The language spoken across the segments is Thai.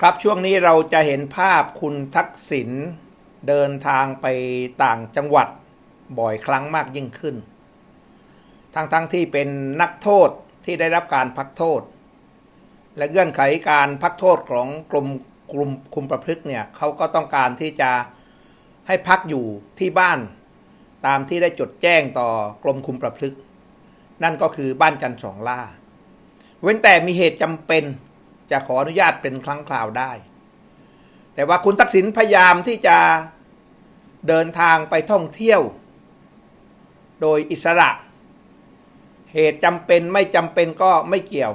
ครับช่วงนี้เราจะเห็นภาพคุณทักษิณเดินทางไปต่างจังหวัดบ่อยครั้งมากยิ่งขึ้น ทั้งๆทที่เป็นนักโทษที่ได้รับการพักโทษ และเงื่อนไขการพักโทษของกลุ่มกลุ่มคุมประพฤกเนี่ยเขาก็ต้องการที่จะให้พักอยู่ที่บ้าน ตามที่ได้จดแจ้งต่อกรมคุมประพฤกนั่นก็คือบ้านจันทร์สองล่า เว้นแต่มีเหตุจำเป็น จะขออนุญาตเป็นครั้งคราวได้ แต่ว่าคุณทักษิณพยายามที่จะเดินทางไปท่องเที่ยว โดยอิสระ เหตุจำเป็นไม่จำเป็นก็ไม่เกี่ยว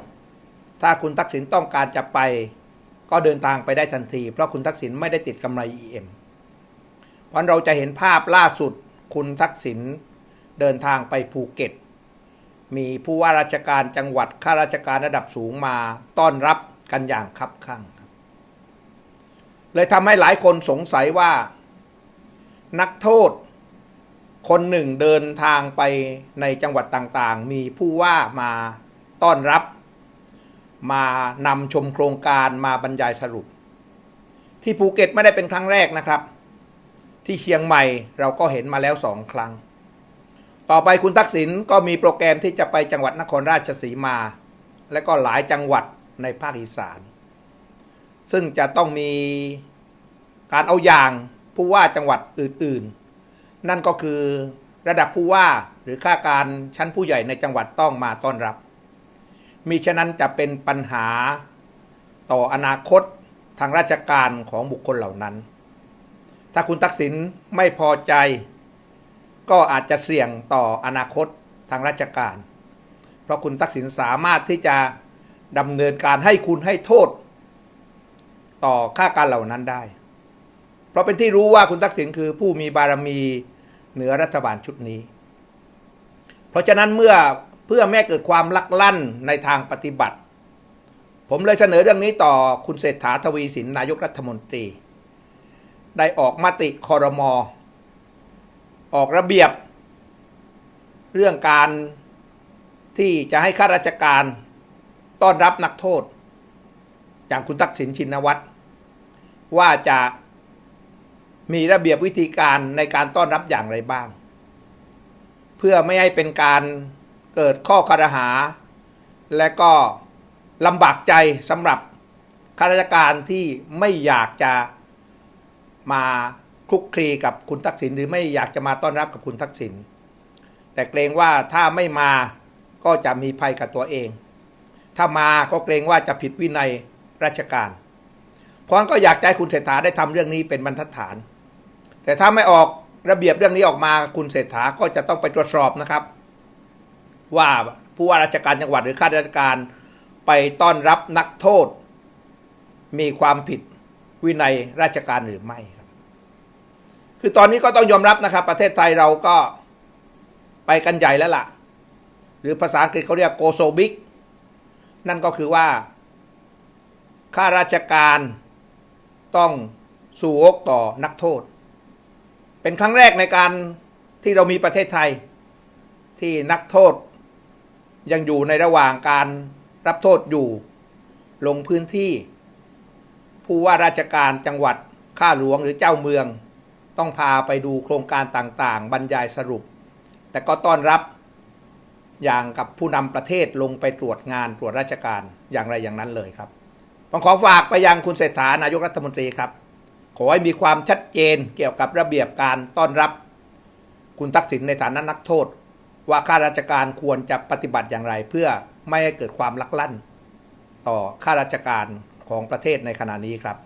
ถ้าคุณทักษิณต้องการจะไป ก็เดินทางไปได้ทันที เพราะคุณทักษิณไม่ได้ติดกำไร EM เพราะเราจะเห็นภาพล่าสุดคุณทักษิณเดินทางไปภูเก็ต มีผู้ว่าราชการจังหวัดข้าราชการระดับสูงมาต้อนรับ กันอย่างคับคั่งครับเลยทำให้หลายคนสงสัยว่า นักโทษ คนหนึ่งเดินทางไปในจังหวัดต่างๆ มีผู้ว่ามาต้อนรับ มานำชมโครงการมาบรรยายสรุป ที่ภูเก็ตไม่ได้เป็นครั้งแรกนะครับ ที่เชียงใหม่เราก็เห็นมาแล้วสองครั้ง ต่อไปคุณทักษิณก็มีโปรแกรมที่จะไปจังหวัดนครราชสีมา และก็หลายจังหวัด ในภาคอีสาน ซึ่งจะต้องมีการเอาอย่างผู้ว่าจังหวัดอื่นๆ นั่นก็คือระดับผู้ว่าหรือข้าการชั้นผู้ใหญ่ในจังหวัดต้องมาต้อนรับ มิฉะนั้นจะเป็นปัญหาต่ออนาคตทางราชการของบุคคลเหล่านั้น ถ้าคุณทักษิณไม่พอใจ ก็อาจจะเสี่ยงต่ออนาคตทางราชการ เพราะคุณทักษิณสามารถที่จะ ดำเนินการให้คุณให้โทษ ต่อค่าการเหล่านั้นได้ เพราะเป็นที่รู้ว่าคุณทักษิณคือผู้มีบารมีเหนือรัฐบาลชุดนี้ เพราะฉะนั้นเมื่อเพื่อแม่เกิดความลักลั่นในทางปฏิบัติ ผมเลยเสนอเรื่องนี้ต่อคุณเศรษฐาทวีสินนายกรัฐมนตรี ได้ออกมติคอรมอออกระเบียบ เรื่องการที่จะให้ข้าราชการ ต้อนรับนักโทษ อย่างคุณทักษิณชินวัตรว่าจะมีระเบียบวิธีการในการต้อนรับอย่างไรบ้าง เพื่อไม่ให้เป็นการเกิดข้อคารหา และก็ลำบากใจสำหรับข้าราชการที่ไม่อยากจะมาคลุกคลีกับคุณทักษิณหรือไม่อยากจะมาต้อนรับกับคุณทักษิณแต่เกรงว่าถ้าไม่มาก็จะมีภัยกับตัวเอง ถ้ามาก็เกรงว่าจะผิดวินัยราชการ เพราะงั้นก็อยากให้คุณเศรษฐาได้ทำเรื่องนี้เป็นบรรทัดฐาน แต่ถ้าไม่ออกระเบียบเรื่องนี้ออกมาคุณเศรษฐาก็จะต้องไปตรวจสอบนะครับ ว่าผู้ว่าราชการจังหวัดหรือข้าราชการไปต้อนรับนักโทษ มีความผิดวินัยราชการหรือไม่ครับ คือตอนนี้ก็ต้องยอมรับนะครับ ประเทศไทยเราก็ไปกันใหญ่แล้วล่ะ หรือภาษาอังกฤษเขาเรียกโกโซบิก นั่นก็คือว่า ข้าราชการต้องสู่อกต่อนักโทษ เป็นครั้งแรกในการที่เรามีประเทศไทย ที่นักโทษ ยังอยู่ในระหว่างการรับโทษอยู่ ลงพื้นที่ ผู้ว่าราชการจังหวัดข้าหลวงหรือเจ้าเมือง ต้องพาไปดูโครงการต่างๆ บรรยายสรุป แต่ก็ต้อนรับ อย่างกับผู้นำประเทศลงไปตรวจงานตรวจราชการอย่างไรอย่างนั้นเลยครับผมขอฝากไปยังคุณเศรษฐานายกรัฐมนตรีครับ ขอให้มีความชัดเจนเกี่ยวกับระเบียบการต้อนรับ คุณทักษิณในฐานะนักโทษ ว่าข้าราชการควรจะปฏิบัติอย่างไร เพื่อไม่ให้เกิดความลักลั่น ต่อข้าราชการของประเทศในขณะนี้ครับ